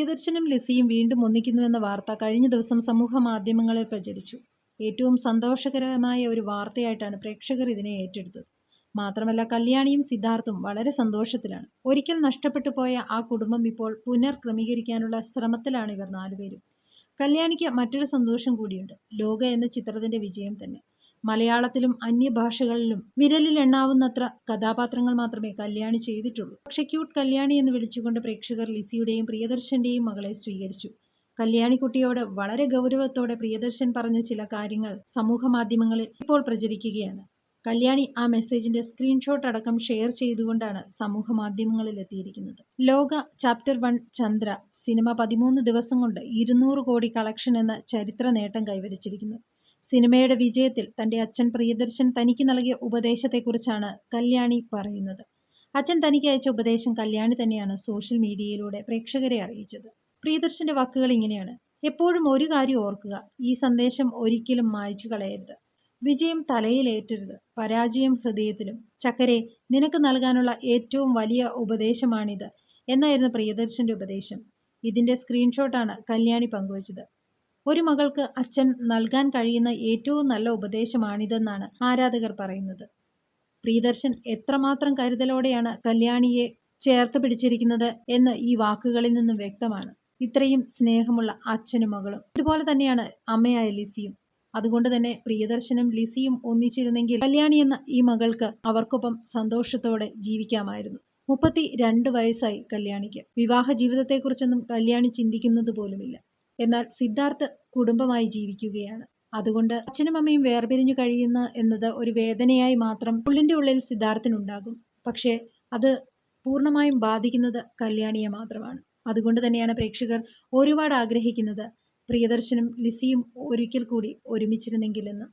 പ്രിയദർശനും ലിസിയും വീണ്ടും ഒന്നിക്കുന്നുവെന്ന വാർത്ത കഴിഞ്ഞ ദിവസം സമൂഹ മാധ്യമങ്ങളിൽ പ്രചരിച്ചു. ഏറ്റവും സന്തോഷകരമായ ഒരു വാർത്തയായിട്ടാണ് പ്രേക്ഷകർ ഇതിനെ ഏറ്റെടുത്തത്. മാത്രമല്ല കല്യാണിയും സിദ്ധാർത്ഥും വളരെ സന്തോഷത്തിലാണ്. ഒരിക്കൽ നഷ്ടപ്പെട്ടു പോയ ആ കുടുംബം ഇപ്പോൾ പുനർക്രമീകരിക്കാനുള്ള ശ്രമത്തിലാണ് ഇവർ നാലുപേരും. കല്യാണിക്ക് മറ്റൊരു സന്തോഷം കൂടിയുണ്ട്. ലോക എന്ന ചിത്രത്തിന്റെ വിജയം തന്നെ. മലയാളത്തിലും അന്യഭാഷകളിലും വിരലിൽ എണ്ണാവുന്നത്ര കഥാപാത്രങ്ങൾ മാത്രമേ കല്യാണി ചെയ്തിട്ടുള്ളൂ. പക്ഷേ ക്യൂട്ട് കല്യാണി എന്ന് വിളിച്ചുകൊണ്ട് പ്രേക്ഷകർ ലിസിയുടെയും പ്രിയദർശന്റെയും മകളെ സ്വീകരിച്ചു. കല്യാണിക്കുട്ടിയോട് വളരെ ഗൗരവത്തോടെ പ്രിയദർശൻ പറഞ്ഞ ചില കാര്യങ്ങൾ സമൂഹ മാധ്യമങ്ങളിൽ ഇപ്പോൾ പ്രചരിക്കുകയാണ്. കല്യാണി ആ മെസ്സേജിന്റെ സ്ക്രീൻഷോട്ട് അടക്കം ഷെയർ ചെയ്തുകൊണ്ടാണ് സമൂഹ മാധ്യമങ്ങളിൽ എത്തിയിരിക്കുന്നത്. ലോക ചാപ്റ്റർ വൺ ചന്ദ്ര സിനിമ പതിമൂന്ന് ദിവസം കൊണ്ട് ഇരുന്നൂറ് കോടി കളക്ഷൻ എന്ന ചരിത്ര നേട്ടം കൈവരിച്ചിരിക്കുന്നു. സിനിമയുടെ വിജയത്തിൽ തന്റെ അച്ഛൻ പ്രിയദർശൻ തനിക്ക് നൽകിയ ഉപദേശത്തെക്കുറിച്ചാണ് കല്യാണി പറയുന്നത്. അച്ഛൻ തനിക്ക് അയച്ച ഉപദേശം കല്യാണി തന്നെയാണ് സോഷ്യൽ മീഡിയയിലൂടെ പ്രേക്ഷകരെ അറിയിച്ചത്. പ്രിയദർശന്റെ വാക്കുകൾ ഇങ്ങനെയാണ്. എപ്പോഴും ഒരു കാര്യം ഓർക്കുക ഈ സന്ദേശം ഒരിക്കലും മായ്ച്ചു കളയരുത്. വിജയം തലയിലേറ്റരുത് പരാജയം ഹൃദയത്തിലും. ചക്കരെ നിനക്ക് നൽകാനുള്ള ഏറ്റവും വലിയ ഉപദേശമാണിത് എന്നായിരുന്നു പ്രിയദർശന്റെ ഉപദേശം. ഇതിന്റെ സ്ക്രീൻഷോട്ടാണ് കല്യാണി പങ്കുവച്ചത്. ഒരു മകൾക്ക് അച്ഛൻ നൽകാൻ കഴിയുന്ന ഏറ്റവും നല്ല ഉപദേശമാണിതെന്നാണ് ആരാധകർ പറയുന്നത്. പ്രിയദർശൻ എത്രമാത്രം കരുതലോടെയാണ് കല്യാണിയെ ചേർത്ത് പിടിച്ചിരിക്കുന്നത് എന്ന് ഈ വാക്കുകളിൽ നിന്നും വ്യക്തമാണ്. ഇത്രയും സ്നേഹമുള്ള അച്ഛനും മകളും. ഇതുപോലെ തന്നെയാണ് അമ്മയായ ലിസിയും. അതുകൊണ്ട് തന്നെ പ്രിയദർശനും ലിസിയും ഒന്നിച്ചിരുന്നെങ്കിൽ കല്യാണി എന്ന ഈ മകൾക്ക് അവർക്കൊപ്പം സന്തോഷത്തോടെ ജീവിക്കാമായിരുന്നു. മുപ്പത്തി രണ്ട് വയസ്സായി കല്യാണിക്ക്. വിവാഹ ജീവിതത്തെക്കുറിച്ചൊന്നും കല്യാണി ചിന്തിക്കുന്നത് പോലുമില്ല എന്നാൽ സിദ്ധാർത്ഥ് കുടുംബമായി ജീവിക്കുകയാണ്. അതുകൊണ്ട് അച്ഛനും അമ്മയും വേർപിരിഞ്ഞു കഴിയുന്ന എന്നത് ഒരു വേദനയായി മാത്രം ഉള്ളിന്റെ ഉള്ളിൽ സിദ്ധാർത്ഥിനുണ്ടാകും. പക്ഷേ അത് പൂർണമായും ബാധിക്കുന്നത് കല്യാണിയെ മാത്രമാണ്. അതുകൊണ്ട് തന്നെയാണ് പ്രേക്ഷകർ ഒരുപാട് ആഗ്രഹിക്കുന്നത് പ്രിയദർശനും ലിസിയും ഒരിക്കൽ കൂടി ഒരുമിച്ചിരുന്നെങ്കിലെന്ന്.